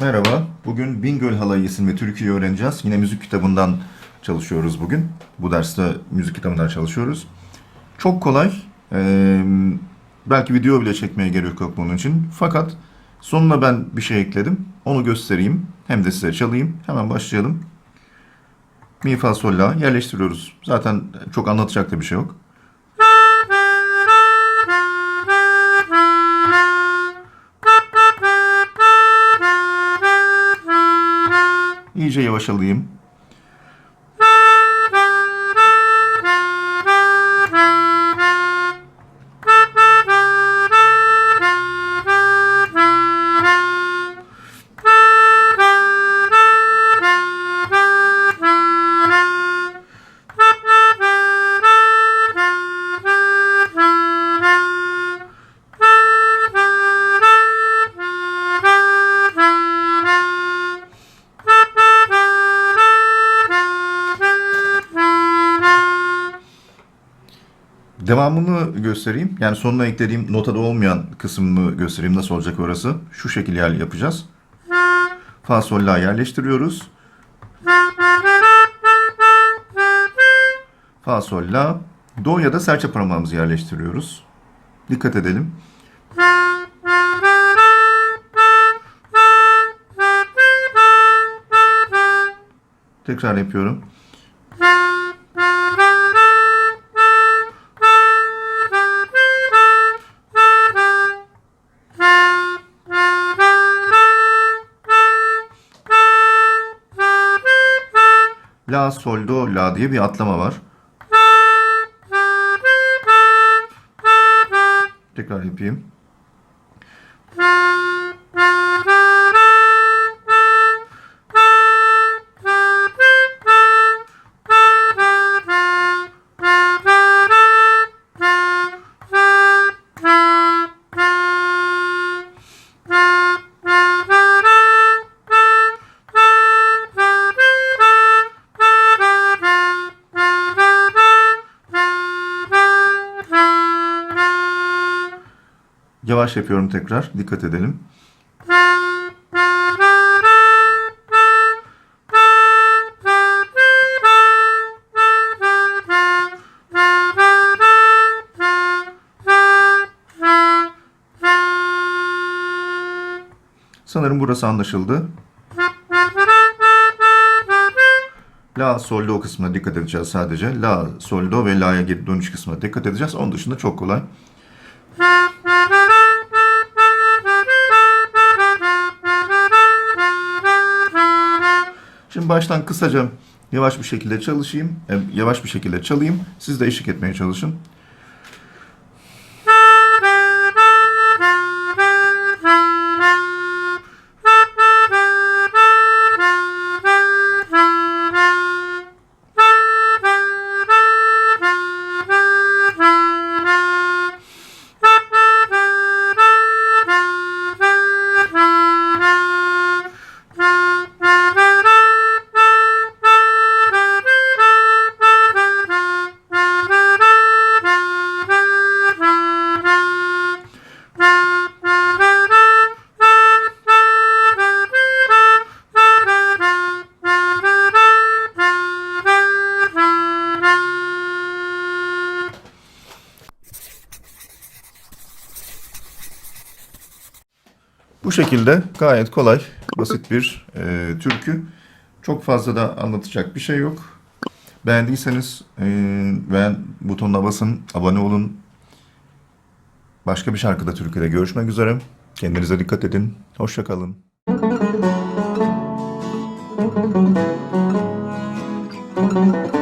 Merhaba. Bugün Bingöl Halayı isimli türküyü öğreneceğiz. Yine müzik kitabından çalışıyoruz bugün. Bu derste müzik kitabından çalışıyoruz. Çok kolay. Ee, belki video bile çekmeye gerek yok bunun için. Fakat sonuna ben bir şey ekledim. Onu göstereyim. Hem de size çalayım. Hemen başlayalım. Mi, fa, sol, la yerleştiriyoruz. Zaten çok anlatacak da bir şey yok. İyice yavaş alayım. Devamını göstereyim. Yani sonuna eklediğim notada olmayan kısmını göstereyim. Nasıl olacak orası? Şu şekilde yapacağız. Fa, sol, la yerleştiriyoruz. Fa, sol, la. Do ya da serçe parmağımızı yerleştiriyoruz. Dikkat edelim. Tekrar yapıyorum. La, sol, do, la diye bir atlama var. Tekrar yapayım. Yavaş yapıyorum tekrar. Dikkat edelim. Sanırım burası anlaşıldı. La, sol, do kısmına dikkat edeceğiz sadece. La, sol, do ve la'ya geri dönüş kısmına dikkat edeceğiz. Onun dışında çok kolay. Baştan kısaca yavaş bir şekilde çalışayım. Yavaş bir şekilde çalayım. Siz de eşlik etmeye çalışın. Bu şekilde gayet kolay, basit bir e, türkü. Çok fazla da anlatacak bir şey yok. Beğendiyseniz e, beğen butonuna basın, abone olun. Başka bir şarkıda türküde görüşmek üzere. Kendinize dikkat edin. Hoşçakalın. Müzik